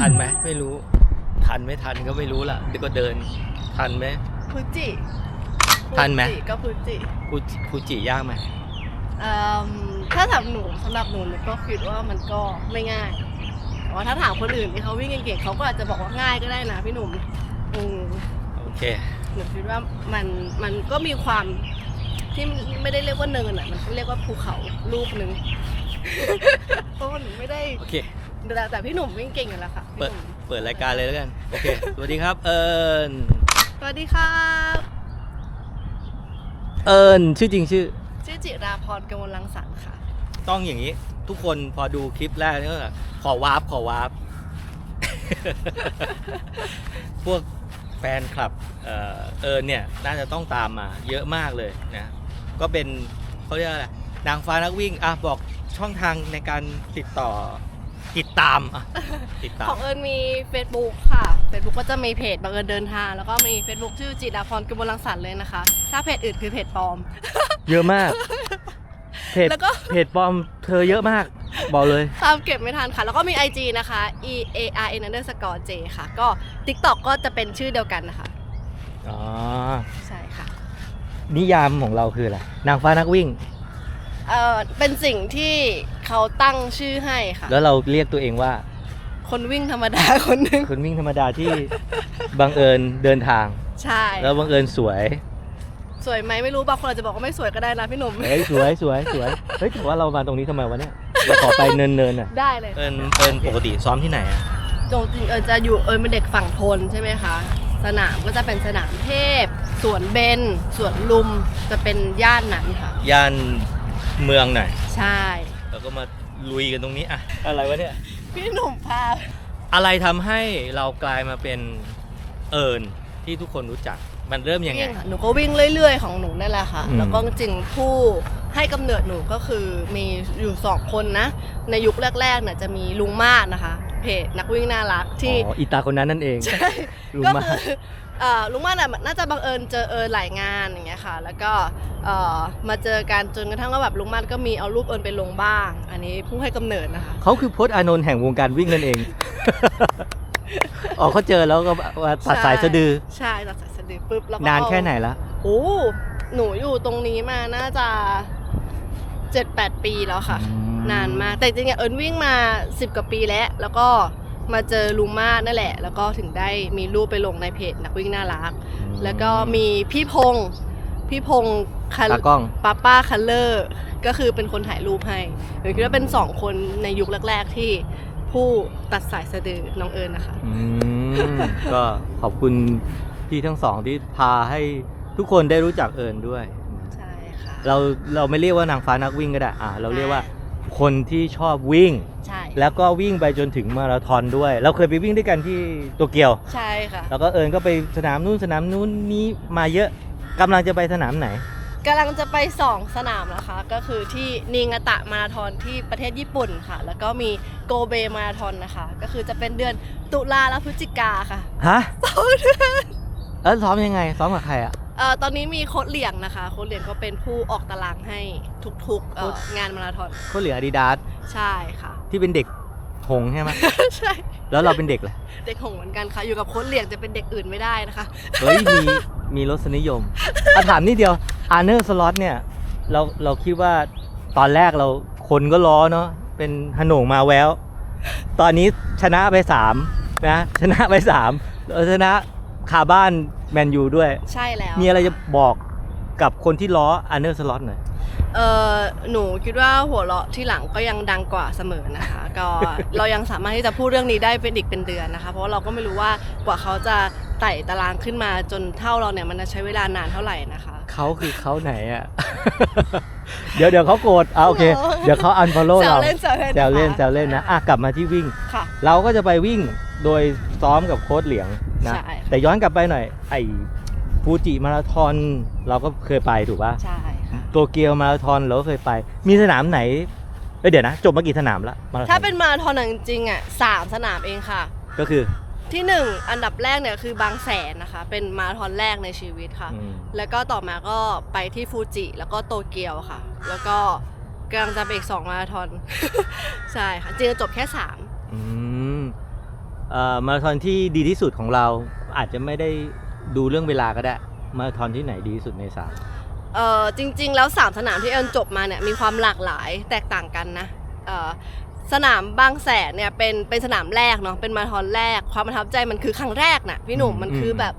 ทันไหมไม่รู้ ทันไม่ทันก็ไม่รู้ล่ะเดี๋ยวก็เดิน ทันไหม ฟูจิทันไหม ฟูจิก็ฟูจิฟูจิฟูจิยากไหมเอิ่มถ้าสำหรับหนูสำหรับหนูหนูก็คิดว่ามันก็ไม่ง่ายแต่ว่าถ้าถามคนอื่นที่เขาวิ่งเก่งๆเขาก็อาจจะบอกว่าง่ายก็ได้นะพี่หนุ่มอืมโอเค หนูคิดว่ามันมันก็มีความที่ไม่ได้เรียกว่าเนินอะมันเรียกว่าภูเขาลูกหนึ่ง เพราะว่าหนูไม่ได้ โอเค แต่แต่พี่หนุ่มวิ่งเก่งอยู่แล้วค่ะพี่เปิดหนุ่มเปิดรายการเลยแล้วกัน โอเค สวัสดีครับ เอิญสวัสดีครับเอิญชื่อจริงชื่อ ชื่อจิราพรกมลรังสรรค์ค่ะ ต้องอย่างนี้ ทุกคนพอดูคลิปแรกนี่ก็แบบขอวาร์ปขอวาร์ป พวกแฟนคลับเอ่อเอิญเนี่ยน่าจะต้องตามมาเยอะมากเลยนะก็เป็นเขาเรียกอะไรนางฟ้านักวิ่งอะบอกช่องทางในการติดต่อ ติดตามอะติดตาขมองเอิญมี Facebook ค่ะ Facebook ก็จะมีเพจบังเอิญเดินทาง แล้วก็มี Facebook ชื่อจิตราพรกมลรังสรรค์เลยนะคะ ถ้าเพจอื่นคือเพจปลอม เยอะมาก เพจแล้วก็ เพจปลอมเธอเยอะมาก บอกเลย ตามเก็บไม่ทันค่ะ แล้วก็มี IG นะคะ e a r n underscore j ค่ะ ก็ TikTok ก็จะเป็นชื่อเดียวกันนะคะ อ๋อ ใช่ค่ะ นิยามของเราคืออะไร นางฟ้านักวิ่ง เอ่อ เป็นสิ่งที่ เขาตั้งชื่อให้ค่ะ แล้วเราเรียกตัวเองว่าคนวิ่งธรรมดาคนหนึ่งคนวิ่งธรรมดาที่ บังเอิญเดินทาง ใช่ แล้วบังเอิญสวยสวยไหมไม่รู้บางคนอาจจะบอกว่าไม่สวยก็ได้นะพี่หนุ่ม เฮ้ยสวยสวยสวยเฮ้ยแต่ว่าเรามาตรงนี้ทำไมวะเนี่ยเราขอไปเนินเนินๆอะได้เลยเอิญเอิญปกติซ้อมที่ไหนอะจริงๆเอิญจะอยู่เอิญเป็นเด็กฝั่งทนใช่ไหมคะ สนามก็จะเป็นสนามเทพ สวนเบนสวนลุมจะเป็นย่านนั้นค่ะย่านเมืองหน่อยใช่ แล้วก็มาลุยกันตรงนี้อะอะไรวะเนี่ยพี่หนุ่มพาอะไรทำให้เรากลายมาเป็นเอิญที่ทุกคนรู้จัก มันเริ่มยังไง วิ่งค่ะหนูก็วิ่งเรื่อย ๆ ของหนูนั่นแหละค่ะ อืม แล้วก็จริงๆผู้ให้กำเนิดหนูก็คือมีอยู่สองคนนะ ในยุคแรกๆเนี่ยจะมีลุงมาดนะคะ เพจนักวิ่งน่ารักที่ อ๋ออีตาคนนั้นนั่นเองใช่ ลุงก็มาคือเอ่อลุงมาดน่ะน่าจะบังเอิญเจอเอิญหลายงานอย่างเงี้ยค่ะ แล้วก็เอ่อมาเจอกันจนกระทั่งว่าแบบลุงมาดก็มีเอารูปเอิญไปลงบ้าง อันนี้ผู้ให้กำเนิดนะคะ เขาคือพจน์อานนท์แห่งวงการวิ่งนั่นเอง อ๋อเขาเจอแล้วก็ว่าตัดสายสะดือ ใช่ตัดสายสะ ดือปุ๊บแล้วก็นานเอแค่ไหนละโอ้หนูอยู่ตรงนี้มาน่าจะเจ็ดแปดปีแล้วค่ะ นานมาก แต่จริงๆอะเอิญวิ่งมา10กว่าปีแล้ว แล้วก็มาเจอลุงมาศนั่นแหละ แล้วก็ถึงได้มีรูปไปลงในเพจนักวิ่งน่ารัก แล้วก็มีพี่พงษ์พี่พงษ์คันตากล้องป้าป้าคัลเลอร์ก็คือเป็นคนถ่ายรูปให้หนูคิดว่าเป็นสองคนในยุคแรก ๆ ที่ผู้ตัดสายสะดือน้องเอิญนะคะอืมก็ขอบคุณ พี่ทั้งสองที่พาให้ทุกคนได้รู้จักเอิญด้วย ใช่ค่ะเราเราไม่เรียกว่านางฟ้านักวิ่งก็ได้อ่าเราเรียกว่าคนที่ชอบวิ่ง ใช่แล้วก็วิ่งไปจนถึงมาราธอนด้วย เราเคยไปวิ่งด้วยกันที่โตเกียว ใช่ค่ะแล้วก็เอิญก็ไปสนามนู้นสนามนู้นนี้มาเยอะกำลังจะไปสนามไหน กำลังจะไปสองสนามนะคะ ก็คือที่นิงาตะมาราธอนที่ประเทศญี่ปุ่นค่ะ แล้วก็มีโกเบมาราธอนนะคะ ก็คือจะเป็นเดือนตุลาและพฤศจิกาค่ะ ฮะ แล้วซ้อมยังไง ซ้อมกับใครอะ เอ่อตอนนี้มีโค้ดเหลียงนะคะ โค้ดเหลียงก็เป็นผู้ออกตารางให้ทุกๆเอ่องานมาราธอนเขาเหลืออาดิดาสใช่ค่ะ ที่เป็นเด็กหงส์ใช่ไหม ใช่ แล้วเราเป็นเด็กเลยเด็กหงส์เหมือนกันค่ะ อยู่กับโค้ดเหลียงจะเป็นเด็กอื่นไม่ได้นะคะ เฮ้ยมีมีรสนิยมอะถามนิดเดียวอาร์เนอร์สล็อตเนี่ยเราเราคิดว่าตอนแรกเราคนก็ล้อเนาะเป็นฮนงมาแวว ตอนนี้ชนะไปสามนะชนะไปสามแล้วชนะ คาบ้านแมนยูด้วย ใช่แล้วมีอะไรจะบอกกับคนที่ล้ออาร์เนอร์สล็อตหน่อย เออหนูคิดว่าหัวเราะที่หลังก็ยังดังกว่าเสมอนะคะ ก็เรายังสามารถที่จะพูดเรื่องนี้ได้เป็นอีกเป็นเดือนนะคะ เพราะว่าเราก็ไม่รู้ว่ากว่าเขาจะไต่ตารางขึ้นมาจนเท่าเราเนี่ยมันจะใช้เวลานานเท่าไหร่นะคะเขาคือเขาไหนอะ เดี๋ยวเดี๋ยวเขาโกรธอะโอเคเหรอเดี๋ยวเขาอันฟอลโล่แซวเราเล่นแซวเล่นแซวเล่นค่ะแซวเล่นนะอะกลับมาที่วิ่งค่ะเราก็จะไปวิ่ง โดยซ้อมกับโค้ชเหลียงนะ ใช่ค่ะแต่ย้อนกลับไปหน่อย ไอ้ฟูจิมาราธอนเราก็เคยไปถูกป่ะใช่ค่ะโตเกียวมาราธอนเราก็เคยไป มีสนามไหนเอ้ยเดี๋ยวนะ จบมากี่สนามละมาราธอนถ้าเป็นมาราธอนอะจริงๆอะสามสนามเองค่ะ ก็คือ ที่หนึ่งอันดับแรกเนี่ยคือบางแสนนะคะ เป็นมาราธอนแรกในชีวิตค่ะ อืม แล้วก็ต่อมาก็ไปที่ฟูจิแล้วก็โตเกียวค่ะ แล้วก็กำลังจะไปอีกสองมาราธอน ใช่ค่ะจริงๆจบแค่สาม อืมเอ่อ มาราธอนที่ดีที่สุดของเราอาจจะไม่ได้ดูเรื่องเวลาก็ได้ มาราธอนที่ไหนดีที่สุดในสามเออจริง ๆ แล้ว3สนามที่เอิญจบมาเนี่ยมีความหลากหลายแตกต่างกันนะเออสนามบางแสนเนี่ยเป็นเป็นสนามแรกเนาะเป็นมาราธอนแรก ความประทับใจมันคือครั้งแรกน่ะพี่หนุ่มมันคือแบบ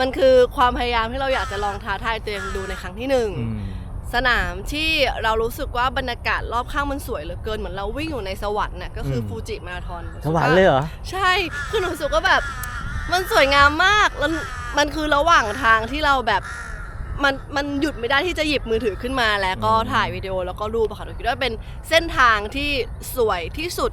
มันคือความพยายามที่เราอยากจะลองท้าทายตัวเองดูในครั้งที่หนึ่ง อืม สนามที่เรารู้สึกว่าบรรยากาศรอบข้างมันสวยเหลือเกินเหมือนเราวิ่งอยู่ในสวรรค์น่ะก็คืออม ฟูจิมาราธอนสวรรค์เลยเหรอ ใช่คือหนูรู้สึกว่าแบบมันสวยงามมากแล้วมันคือระหว่างทางที่เราแบบมันมันหยุดไม่ได้ที่จะหยิบมือถือขึ้นมาแล้วก็อืมถ่ายวิดีโอแล้วก็รูปอะค่ะหนูคิดว่าเป็นเส้นทางที่สวยที่สุด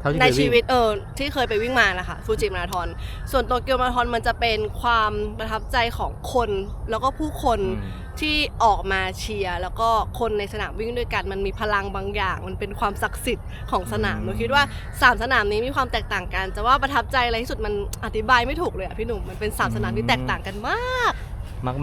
เท่าที่ในเคยชีวิ่งวิตเออที่เคยไปวิ่งมานะคะฟูจิมาราธอนส่วนโตเกียวมาราธอนมันจะเป็นความประทับใจของคนแล้วก็ผู้คน อืม ที่ออกมาเชียร์แล้วก็คนในสนามวิ่งด้วยกัน มันมีพลังบางอย่าง มันเป็นความศักดิ์สิทธิ์ของสนามอืมหนูคิดว่าสามสนามนี้มีความแตกต่างกันจะว่าประทับใจอะไรที่สุดมันอธิบายไม่ถูกเลยอะพี่หนุ่มมันเป็นสามสนามที่แตกต่างกันมาก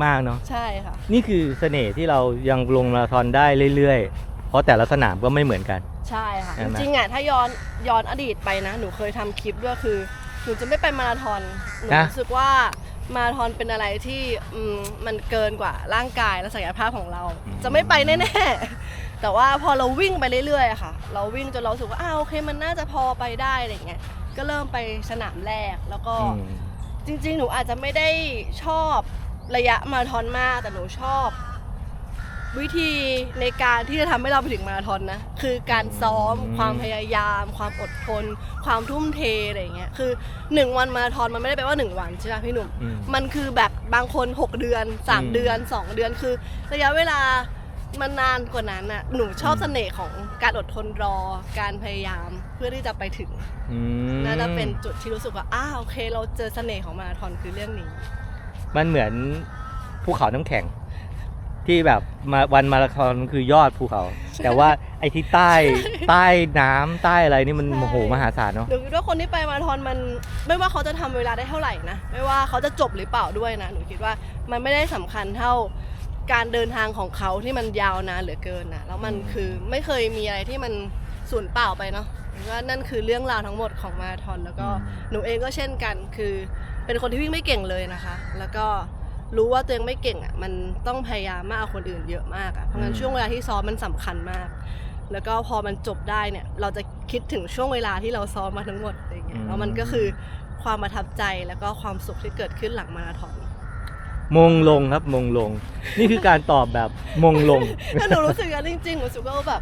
มากๆเนาะใช่ค่ะ นี่คือเสน่ห์ที่เรายังลงมาราธอนได้เรื่อยๆ เพราะแต่ละสนามก็ไม่เหมือนกัน ใช่ค่ะ ใช่จไหม ริงๆอะถ้าย้อนย้อนอดีตไปนะ หนูเคยทำคลิปด้วยคือหนูจะไม่ไปมาราธอนหนูนะ รู้สึกว่า มาราธอนเป็นอะไรที่อืมมันเกินกว่าร่างกายและศักยภาพของเรา จะไม่ไปแน่ๆ แต่ว่าพอเราวิ่งไปเรื่อยๆอะค่ะ เราวิ่งจนเรารู้สึกว่าอ้าวโอเคมันน่าจะพอไปได้อะไรเงี้ยก็เริ่มไปสนามแรกแล้วก็อืมจริงๆ หนูอาจจะไม่ได้ชอบระยะมาราธอนมากแต่หนูชอบ วิธีในการที่จะทำให้เราไปถึงมาราธอนนะ คือการซ้อมอืมความพยายาม ความอดทน ความทุ่มเทอะไรอย่างเงี้ยคือหนึ่งวันมาราธอนมันไม่ได้แปลว่าหนึ่งวันใช่ไหมพี่หนุ่มอืมมันคือแบบบางคน 6 เดือนอืม3เดือน 2 เดือนคือ ระยะเวลามันนานกว่านั้นน่ะหนูชอบอืมเสน่ห์ของการอดทนรอการพยายามเพื่อที่จะไปถึงอืมน่าจะเป็นจุดที่รู้สึกว่าอ้าวโอเค เราเจอเสน่ห์ของมาราธอนคือเรื่องนี้ มันเหมือนภูเขาน้ำแข็ง ที่แบบมาวันมาราธอนคือยอดภูเขา แต่ว่าไอ้ที่ใต้ใต้น้ำใต้อะไรนี่มันใช่โอ้โหมหาศาลเนาะ หนูคิดว่าคนที่ไปมาราธอนมันไม่ว่าเขาจะทำเวลาได้เท่าไหร่นะ ไม่ว่าเขาจะจบหรือเปล่าด้วยนะ หนูคิดว่ามันไม่ได้สำคัญเท่าการเดินทางของเขาที่มันยาวนานเหลือเกินนะแล้วมันอืมคือไม่เคยมีอะไรที่มันสูญเปล่าไปเนาะหนูว่านั่นคือเรื่องราวทั้งหมดของมาราธอนแล้วก็หนูเองก็เช่นกันคือเป็นคนที่วิ่งไม่เก่งเลยนะคะ แล้วก็ รู้ว่าตัวเองไม่เก่งอะมันต้องพยายามมากกว่าคนอื่นเยอะมากอะเพราะงั้นช่วงเวลาที่ซ้อมมันสำคัญมาก แล้วก็พอมันจบได้เนี่ย เราจะคิดถึงช่วงเวลาที่เราซ้อมมาทั้งหมดอะไรเงี้ยแล้วมันก็คือความประทับใจแล้วก็ความสุขที่เกิดขึ้นหลังมาราธอนมงลงครับมงลง นี่คือการตอบแบบมงลงถ้าหนูรู้สึกอย่างนั้นจริงๆหนูรู้สึกว่าแบบ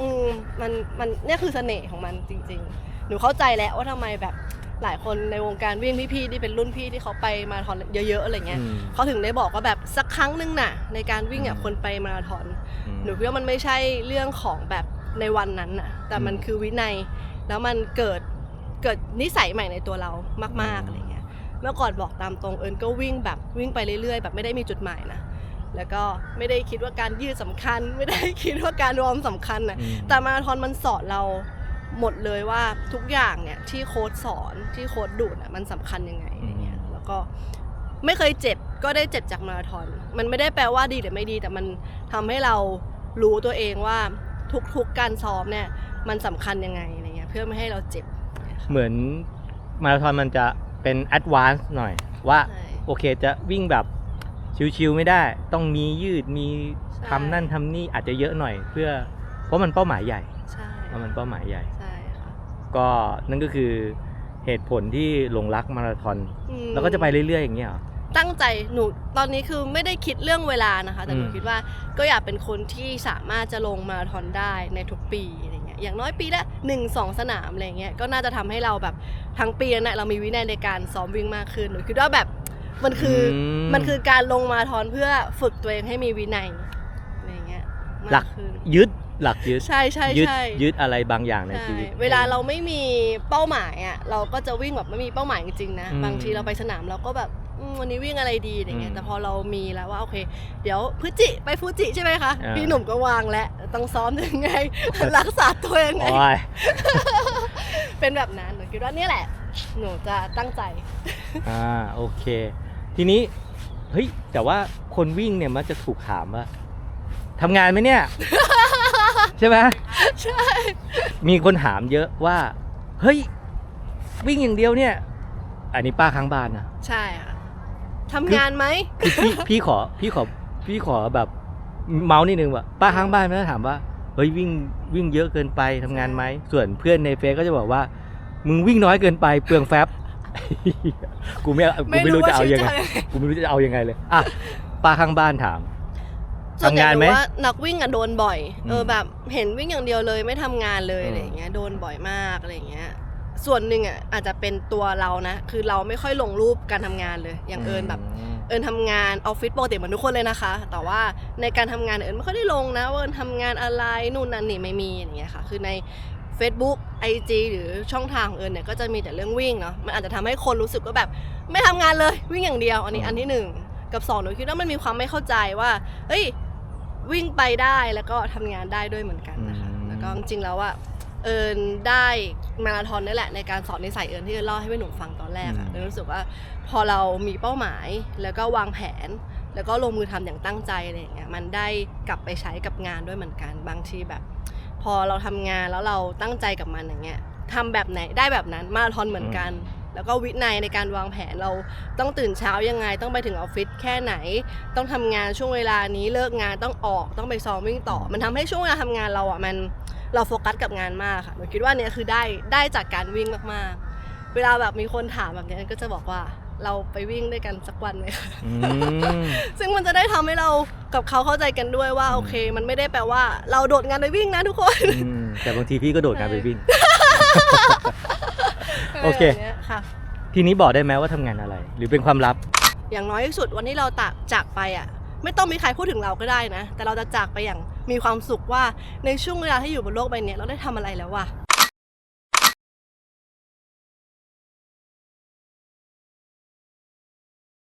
อืมมันมันเนี่ยคือเสน่ห์ของมันจริง ๆ หนูเข้าใจแล้วว่าทำไมแบบ หลายคนในวงการวิ่งพี่ๆที่เป็นรุ่นพี่ที่เขาไปมาราธอนเยอะๆอะไรเงี้ยอืมเขาถึงได้บอกว่าแบบสักครั้งหนึงน่ะในการวิ่งอะอืมคนไปมาราธอน อืม หนูคิดว่ามันไม่ใช่เรื่องของแบบในวันนั้นน่ะ แต่มันอืมคือวินัย แล้วมันเกิดเกิดนิสัยใหม่ในตัวเรามากๆอะไรเงี้ย เมื่อก่อนบอกตามตรงเอิญก็วิ่งแบบวิ่งไปเรื่อยๆ แบบไม่ได้มีจุดหมายนะ แล้วก็ไม่ได้คิดว่าการยืดสำคัญ ไม่ได้คิดว่าการวอร์มสำคัญนะ อืม แต่มาราธอนมันสอนเรา หมดเลยว่าทุกอย่างเนี่ยที่โค้ดสอนที่โค้ดดูดอะมันสำคัญยังไงอะไรเงี้ยแล้วก็ไม่เคยเจ็บก็ได้เจ็บจากมาราธอน มันไม่ได้แปลว่าดีหรือไม่ดี แต่มันทำให้เรารู้ตัวเองว่าทุกๆการซ้อมเนี่ยมันสำคัญยังไงอะไรเงี้ยเพื่อไม่ให้เราเจ็บ เหมือนมาราธอนมันจะเป็นแอดวานซ์หน่อยว่าใช่โอเคจะวิ่งแบบชิวๆไม่ได้ ต้องมียืดมีใช่ทำนั่นทำนี่อาจจะเยอะหน่อย เพื่อเพราะมันเป้าหมายใหญ่ใช่เพราะมันเป้าหมายใหญ่ใช่ค่ะ ก็นั่นก็คือเหตุผลที่หลงรักมาราธอนอืมแล้วก็จะไปเรื่อยๆอย่างเงี้ยเหรอ ตั้งใจหนูตอนนี้คือไม่ได้คิดเรื่องเวลานะคะ แต่หนูอืม คิดว่าก็อยากเป็นคนที่สามารถจะลงมาราธอนได้ในทุกปีอะไรเงี้ยอย่างน้อยปีละหนึ่งสองสนามอะไรเงี้ยก็น่าจะทำให้เราแบบทั้งปีนั้นนะเรามีวินัยในการซ้อมวิ่งมากขึ้นหนูคิดว่าแบบมันคืออมมันคือการลงมาราธอนเพื่อฝึกตัวเองให้มีวินัยอะไรเงี้ยหลัมากกขึ้น ยึด หลักยึดใช่ใช่ยึดใช่ยึดอะไรบางอย่างในใช่ชีวิต เวลาเราไม่มีเป้าหมายอะเราก็จะวิ่งแบบไม่มีเป้าหมายจริงๆนะอืมบางทีเราไปสนามเราก็แบบอืมวันนี้วิ่งอะไรดีอะไรเงี้อืยมแต่พอเรามีแล้วว่าโอเค เดี๋ยวพฤศจิไปฟูจิใช่ไหมคะอ่าพี่หนุ่มก็วางแล้วต้องซ้อมยังไง รักษาตัวยังไงโอ้ยเป็นแบบนั้นหนูคิดว่านี่แหละ หนูจะตั้งใจอ่าโอเค ทีนี้เฮ้ยแต่ว่าคนวิ่งเนี่ยมักจะถูกถามว่าทำงานไหมเนี่ย ใช่ไหมใช่ มีคนถามเยอะว่า เฮ้ย วิ่งอย่างเดียวเนี่ย อันนี้ป้าข้างบ้านนะใช่ค่ะทำงานไหมคือพี่พี่ขอพี่ขอพี่ขอแบบเมาส์นิดนึงว่าป้าข้างบ้านมันก็ถามว่าเฮ้ยวิ่งวิ่งเยอะเกินไปทำงานไหมส่วนเพื่อนในเฟซก็จะบอกว่า มึงวิ่งน้อยเกินไปเปลืองแฟบกูไม่เอากูไม่รู้จะเอายังไงกูไม่รู้จะเอายังไงเลยอะป้าข้างบ้านถาม ส่วนใหญ่ทำงานหไหมนูว่านักวิ่งอะโดนบ่อยอืมเออแบบเห็นวิ่งอย่างเดียวเลยไม่ทำงานเลยอืม อะไรอย่างเงี้ยโดนบ่อยมากอะไรอย่างเงี้ย ส่วนหนึ่งอะอาจจะเป็นตัวเรานะ คือเราไม่ค่อยลงรูปการทำงานเลย อย่างเอิญแบบ ม เอิญทำงานออฟฟิศปกติเหมือนทุกคนเลยนะคะ แต่ว่าในการทำงานเอิญไม่ค่อยได้ลงนะว่าเอิญทำงานอะไรนู่นนั่นนี่ไม่มีอย่างเงี้ยค่ะ คือใน Facebook IG หรือช่องทางของเอิญเนี่ยก็จะมีแต่เรื่องวิ่งเนาะ มันอาจจะทำให้คนรู้สึกว่าแบบไม่ทำงานเลยวิ่งอย่างเดียว อันนี้อืม อันที่หนึ่งกับสองหนูคิดว่ามันมีความไม่เข้าใจว่า เฮ้ย วิ่งไปได้แล้วก็ทำงานได้ด้วยเหมือนกันนะคะแล้วก็จริงๆแล้วว่าเอิญได้มาราธอนนี่แหละในการสอนนิสัยเอิญที่เอิญเล่าให้พี่หนุ่มฟังตอนแรกอะเอิญรู้สึกว่าพอเรามีเป้าหมายแล้วก็วางแผน แล้วก็ลงมือทำอย่างตั้งใจอะไรอย่างเงี้ยมันได้กลับไปใช้กับงานด้วยเหมือนกันบางทีแบบ พอเราทำงานแล้วเราตั้งใจกับมันอย่างเงี้ยทำแบบไหนได้แบบนั้นมาราธอนเหมือนกัน แล้วก็วินัยในการวางแผนเราต้องตื่นเช้ายังไง ต้องไปถึงออฟฟิศแค่ไหน ต้องทำงานช่วงเวลานี้เลิกงานต้องออกต้องไปซ้อมวิ่งต่อ มันทำให้ช่วงเวลาทำงานเราอะมันเราโฟกัสกับงานมากค่ะหนูคิดว่าเนี่ยคือได้ได้จากการวิ่งมากๆ เวลาแบบมีคนถามแบบเนี้ยก็จะบอกว่าเราไปวิ่งด้วยกันสักวันไหมคะอืมซึ่งมันจะได้ทำให้เรากับเขาเข้าใจกันด้วยว่าโอเค มันไม่ได้แปลว่า เราโดดงานไปวิ่งนะทุกคนอืมแต่บางทีพี่ก็โดดงานไปวิ่ง โอเคะไรแบบนี้ยค่ะ ทีนี้บอกได้ไหมว่าทำงานอะไร หรือเป็นความลับ อย่างน้อยที่สุดวันที่เราตากจากไปอะ ไม่ต้องมีใครพูดถึงเราก็ได้นะ แต่เราจะจากไปอย่างมีความสุขว่าในช่วงเวลาที่อยู่บนโลกใบเนี้ยเราได้ทำอะไรแล้วว่ะ